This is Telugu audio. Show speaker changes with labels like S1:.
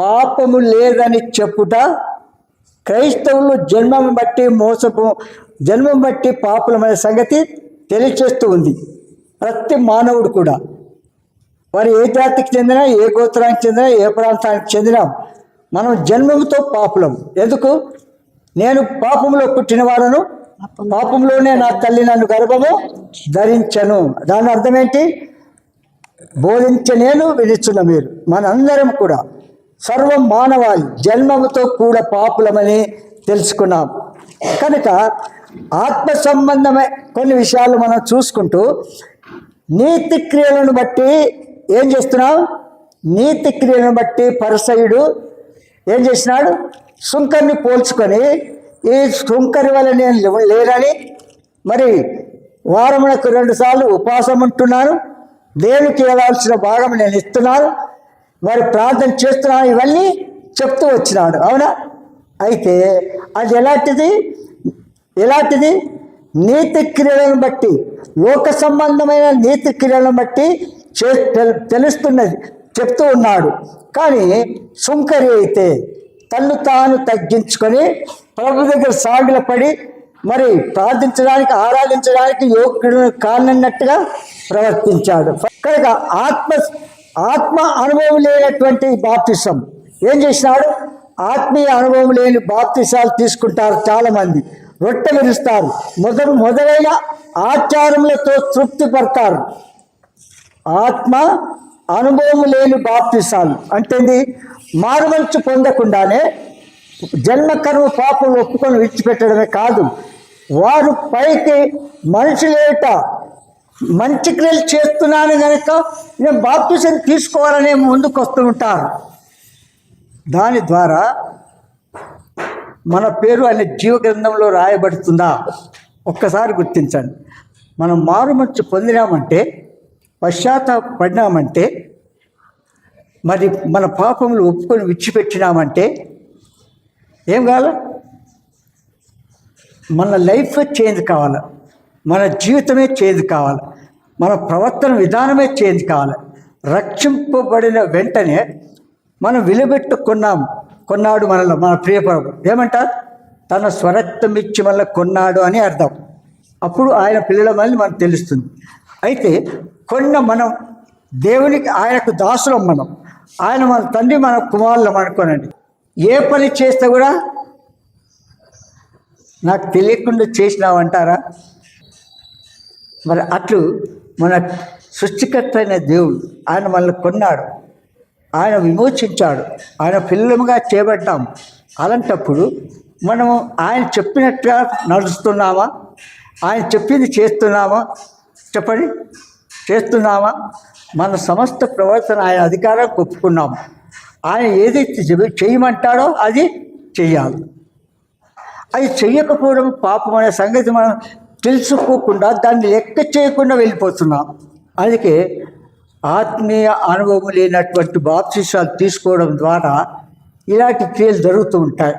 S1: పాపము లేదని చెప్పుట క్రైస్తవులు జన్మం బట్టి మోసపు జన్మం బట్టి పాపలమైన సంగతి తెలియచేస్తూ ఉంది. ప్రతి మానవుడు కూడా. వారు ఏ జాతికి చెందిన ఏ గోత్రానికి చెందిన ఏ ప్రాంతానికి చెందిన మనం జన్మముతో పాపులం. ఎందుకు? నేను పాపంలో పుట్టినవాడను పాపంలోనే నా తల్లి నన్ను గర్భము ధరించను. దాని అర్థం ఏంటి? బోధించనేను వినిచున్న మీరు. మనందరం కూడా సర్వం మానవాళి జన్మముతో కూడా పాపులమని తెలుసుకున్నాం. కనుక ఆత్మ సంబంధమే కొన్ని విషయాలు మనం చూసుకుంటూ నీతి క్రియలను బట్టి ఏం చేస్తున్నాం? నీతి క్రియలను బట్టి పరసయుడు ఏం చేసినాడు? సుంకర్ని పోల్చుకొని ఈ సుంకరి వల్ల నేను లేనని మరి వారమునకు రెండుసార్లు ఉపవాసం ఉంటున్నాను దేవునికి ఇవ్వాల్సిన భాగం నేను ఇస్తున్నాను. మరి ప్రార్థన చేస్తున్నా ఇవన్నీ చెప్తూ వచ్చినాడు. అవునా? అయితే అది ఎలాంటిది? ఎలాంటిది? నీతి క్రియలను బట్టి లోక సంబంధమైన నీతి క్రియలను బట్టి చే తెలుస్తున్నది చెప్తూ ఉన్నాడు. కానీ సుంకరి అయితే తన్ను తాను తగ్గించుకొని ప్రభు దగ్గర సాగుల పడి మరి ప్రార్థించడానికి ఆరాధించడానికి యోగ్యుడు కానన్నట్టుగా ప్రవర్తించాడు. కనుక ఆత్మ ఆత్మ అనుభవం లేనటువంటి బాప్తిసం. ఏం చేసినాడు? ఆత్మీయ అనుభవం లేని బాప్తిసాలు తీసుకుంటారు చాలామంది. రొట్టె విరుస్తారు మొద మొదలైన ఆచారములతో తృప్తి పడతారు. ఆత్మ అనుభవం లేని బాప్తిసాలు. అంటే మారుమంచు పొందకుండానే జన్మకర్మ పాపం ఒప్పుకొని విడిచిపెట్టడమే కాదు. వారు పైకి మనుషులేట మంచి క్రియలు చేస్తున్నాను కనుక నేను బాప్తిసం తీసుకోవాలనే ముందుకు వస్తూ ఉంటారు. దాని ద్వారా మన పేరు అనే జీవ గ్రంథంలో రాయబడుతుందా? ఒక్కసారి గుర్తించండి. మనం మారుమచ్చు పొందినామంటే పశ్చాత్తాపడినామంటే మరి మన పాపములు ఒప్పుకొని విడిచిపెట్టినామంటే ఏం కావాల? మన లైఫ్ చేంజ్ కావాలి? మన జీవితమే చేంజ్ కావాలి. మన ప్రవర్తన విధానమే చేంజ్ కావాలి. రక్షింపబడిన వెంటనే మనం విలువెట్టుకున్నాం. కొన్నాడు మనలో మన ప్రియపరము ఏమంటారు? తన స్వరత్వం ఇచ్చి మనల్ని కొన్నాడు అని అర్థం. అప్పుడు ఆయన పిల్లల మళ్ళీ మనకు తెలుస్తుంది. అయితే కొన్న మనం దేవునికి ఆయనకు దాసులం మనం. ఆయన మన తండ్రి మన కుమారులం అనుకోనండి. ఏ పని చేస్తే కూడా నాకు తెలియకుండా చేసినావంటారా మరి అట్లు మన సృష్టికర్త అయిన దేవుడు ఆయన మనల్ని కొన్నాడు. ఆయన విమోచించాడు. ఆయన పిల్లలుగా చేపట్టాం అలాంటప్పుడు మనము ఆయన చెప్పినట్టుగా నడుస్తున్నామా? ఆయన చెప్పింది చేస్తున్నామా? చెప్పండి. చేస్తున్నామా? మన సమస్త ప్రవర్తన ఆయన అధికారం ఒప్పుకున్నాము. ఆయన ఏదైతే చేయమంటాడో అది చెయ్యాలి. అది చెయ్యకపోవడం పాపం అనే సంగతి మనం తెలుసుకోకుండా దాన్ని లెక్క చేయకుండా వెళ్ళిపోతున్నాం. అందుకే ఆత్మీయ అనుభవం లేనటువంటి బాప్సిసాలు తీసుకోవడం ద్వారా ఇలాంటి క్రియలు జరుగుతూ ఉంటాయి.